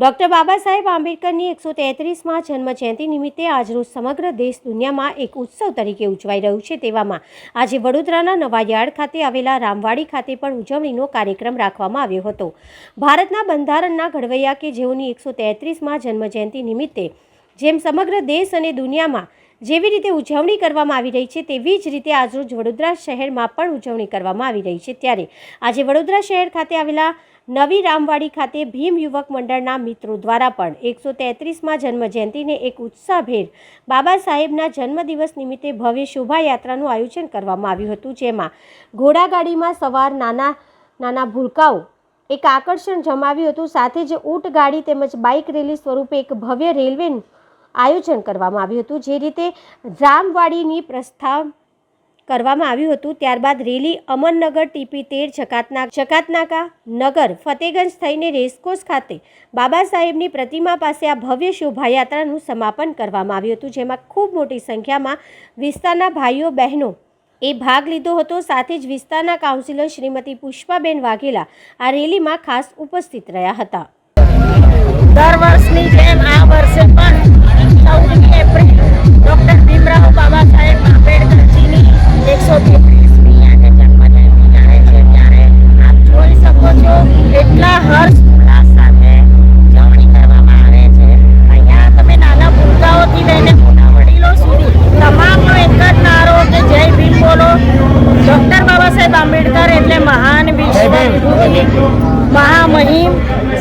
Doctor Baba Saheb આંબેડકરની એકસો તેત્રીસમાં જન્મજયંતિ નિમિત્તે આજરોજ સમગ્ર દેશ દુનિયામાં એક ઉત્સવ તરીકે ઉજવાઈ રહ્યું છે. તેવામાં આજે વડોદરાના નવાયાર્ડ ખાતે આવેલા રામવાડી ખાતે પણ ઉજવણીનો કાર્યક્રમ રાખવામાં આવ્યો હતો. ભારતના બંધારણના ઘડવૈયા કે જેઓની એકસો તેત્રીસમાં જન્મજયંતિ નિમિત્તે જેમ સમગ્ર દેશ અને દુનિયામાં જેવી રીતે ઉજવણી કરવામાં આવી રહી છે, તેવી જ રીતે આજરોજ વડોદરા શહેરમાં પણ ઉજવણી કરવામાં આવી રહી છે. ત્યારે આજે વડોદરા શહેર ખાતે આવેલા નવી રામવાડી ખાતે ભીમ યુવક મંડળના મિત્રો દ્વારા પણ એકસો તેત્રીસમાં જન્મજયંતિને એક ઉત્સાહભેર બાબા સાહેબના જન્મદિવસ નિમિત્તે ભવ્ય શોભાયાત્રાનું આયોજન કરવામાં આવ્યું હતું, જેમાં ઘોડાગાડીમાં સવાર નાના નાના ભૂલકાઓ એક આકર્ષણ જમાવ્યું હતું. સાથે જ ઊંટ ગાડી તેમજ બાઇક રેલી સ્વરૂપે એક ભવ્ય રેલવેનું આયોજન કરવામાં આવ્યું હતું. જે રીતે રામવાડીની પ્રસ્થાન કરવામાં આવ્યું હતું, ત્યારબાદ રેલી અમરનગર ટીપી તેર, જકાતના, જકાતનાકા નગર, ફતેગંજ થઈને રેસકોર્સ ખાતે બાબા સાહેબની પ્રતિમા પાસે આ ભવ્ય શોભાયાત્રાનું સમાપન કરવામાં આવ્યું હતું. જેમાં ખૂબ મોટી સંખ્યામાં વિસ્તારના ભાઈઓ, બહેનો એ ભાગ લીધો હતો. સાથે જ વિસ્તારના કાઉન્સિલર શ્રીમતી પુષ્પાબેન વાઘેલા આ રેલીમાં ખાસ ઉપસ્થિત રહ્યા હતા. દર વર્ષની જેમ આ વર્ષે પણ મહામહિમ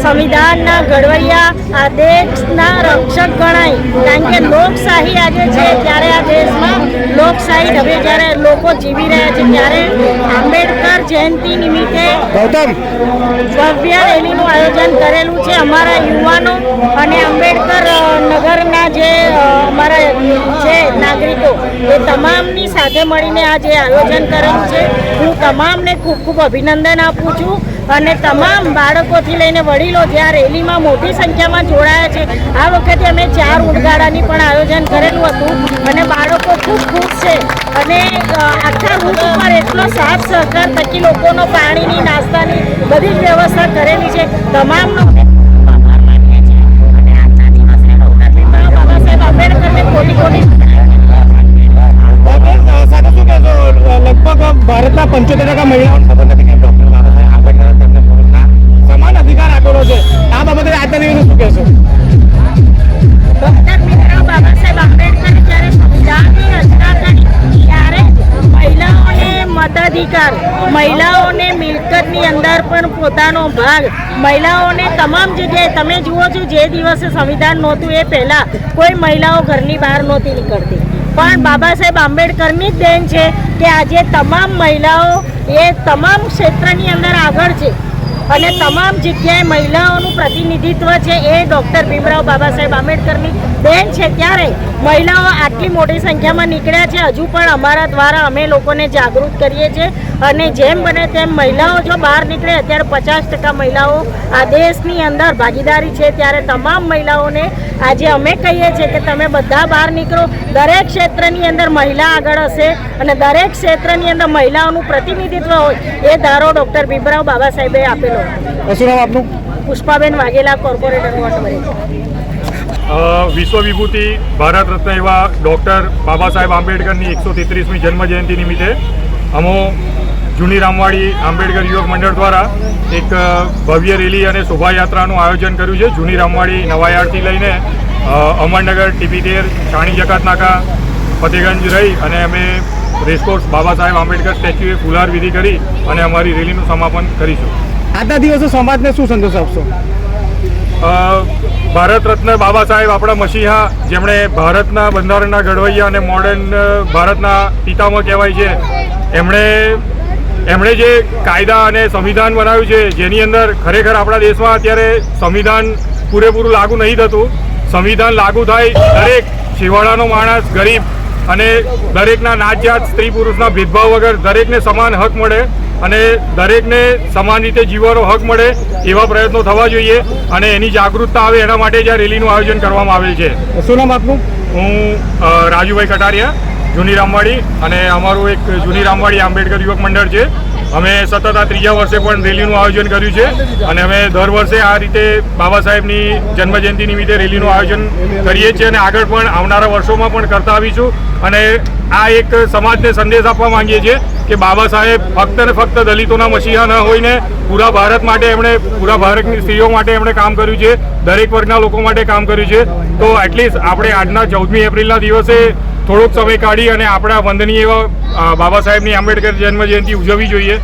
સંવિધાનના ઘડવૈયા આ દેશના રક્ષક ગણાય. કારણ કે લોકશાહી આજે છે, ત્યારે આ દેશમાં લોકશાહી હવે જ્યારે લોકો જીવી રહ્યા છે, ત્યારે આંબેડકર જયંતિ નિમિત્તે ગૌતમ. ભવ્ય રેલીનું આયોજન કરેલું છે અમારા યુવાનો અને આંબેડકર નગરના જે અમારા છે નાગરિકો એ તમામની સાથે મળીને આ જે આયોજન કરેલું છે. હું તમામને ખૂબ ખૂબ અભિનંદન આપું છું અને તમામ બાળકોથી લઈને વડીલો જે આ રેલીમાં મોટી સંખ્યામાં જોડાયા છે આ વખતે અમે ચાર ઉડગાડાની પણ આયોજન કરેલું હતું અને બાળકો ખૂબ ખુશ છે અને આખા રૂટ ઉપર એટલો સાથ સહકાર થકી લોકોનો પાણીની નાસ્તાની બધી જ વ્યવસ્થા કરેલી છે. તમામનો કહેશો? લગભગ ભારતના પંચોતેર ટકા સમાન અધિકાર આપેલો છે. આ બાબતે દિવસે શું કહેશો? મતાધિકાર મહિલાઓને મિલકતની અંદર પણ પોતાનો ભાગ. મહિલાઓને તમામ જગ્યાએ તમે જુઓ છો, જે દિવસે સંવિધાન નહોતું એ પહેલાં કોઈ મહિલાઓ ઘરની બહાર નહોતી નીકળતી. પણ બાબા સાહેબ આંબેડકરની જ દેન છે કે આજે તમામ મહિલાઓ એ તમામ ક્ષેત્રની અંદર આગળ છે. અને તમામ જગ્યાએ મહિલાઓનું પ્રતિનિધિત્વ છે એ ડૉક્ટર ભીમરાવ બાબા સાહેબ આંબેડકરની બેન છે. ત્યારે મહિલાઓ આટલી મોટી સંખ્યામાં નીકળ્યા છે. હજુ પણ અમારા દ્વારા અમે લોકોને જાગૃત કરીએ છીએ. અને જેમ બને તેમ મહિલાઓ જો બહાર નીકળે, અત્યારે પચાસ ટકા મહિલાઓ આ દેશની અંદર ભાગીદારી છે. ત્યારે તમામ મહિલાઓને આજે અમે કહીએ છીએ કે તમે બધા બહાર નીકળો. દરેક ક્ષેત્રની અંદર મહિલા આગળ હશે અને દરેક ક્ષેત્રની અંદર મહિલાઓનું પ્રતિનિધિત્વ હોય એ ધારો ડૉક્ટર ભીમરાવ બાબા સાહેબે આપેલો શું નામ આપનું? પુષ્પાબેન વાઘેલા કોર્પોરેટર વિશ્વ વિભૂતિ ભારત રત્ન એવા ડૉક્ટર બાબા સાહેબ આંબેડકરની એકસો તેત્રીસમી જન્મજયંતિ નિમિત્તે અમો જૂની રામવાડી આંબેડકર યુવક મંડળ દ્વારા એક ભવ્ય રેલી અને શોભાયાત્રાનું આયોજન કર્યું છે. જૂની રામવાડી નવાયાળથી લઈને અમરનગર ટીપીતેર છાણી ચાણી જકાત નાકા ફતેગંજ રહી અને અમે રેસકોર્સ બાબા સાહેબ આંબેડકર સ્ટેચ્યુએ ફુલાર વિધિ કરી અને અમારી રેલીનું સમાપન કરીશું. આજના દિવસે સમાજને શું સંદેશ આપશો? ભારત રત્ન બાબા સાહેબ આપણા મસીહા, જેમણે ભારતના બંધારણના ઘડવૈયા અને મોડર્ન ભારતના પિતામાં કહેવાય છે. એમણે એમણે જે કાયદા અને સંવિધાન બનાવ્યું છે, જેની અંદર ખરેખર આપણા દેશમાં અત્યારે સંવિધાન પૂરેપૂરું લાગુ નહીં થતું. સંવિધાન લાગુ થાય દરેક છેવાડાનો માણસ, ગરીબ અને દરેકના નાત જાત સ્ત્રી પુરુષના ભેદભાવ વગર દરેકને સમાન હક મળે. અને દરેકને સમાન રીતે જીવવાનો હક મળે એવા પ્રયત્નો થવા જોઈએ અને એની જાગૃતતા આવે એના માટે જ આ રેલીનું આયોજન કરવામાં આવેલ છે. શું નામ આપનું? હું રાજુભાઈ કટારિયા જૂની રામવાડી અને અમારું એક જૂની રામવાડી આંબેડકર યુવક મંડળ છે. અમે સતત આ ત્રીજા વર્ષે પણ રેલીનું આયોજન કર્યું છે અને અમે દર વર્ષે આ રીતે બાબા સાહેબની જન્મજયંતિ નિમિત્તે રેલીનું આયોજન કરીએ છીએ અને આગળ પણ આવનારા વર્ષોમાં પણ કરતા આવીશું. અને આ એક સમાજને સંદેશ આપવા માંગીએ છીએ કે બાબા સાહેબ ફક્ત ને ફક્ત દલિતોના મસીહા ન હોઈને પૂરા ભારત માટે એમણે પૂરા ભારતની સ્ત્રીઓ માટે એમણે કામ કર્યું છે. દરેક વર્ગના લોકો માટે કામ કર્યું છે. તો એટલીસ્ટ આપણે આજના ચૌદમી એપ્રિલના દિવસે થોડોક સમય કાઢી અને આપણા વંદનીય એવા બાબા સાહેબની આંબેડકર જન્મ જયંતિ ઉજવવી જોઈએ.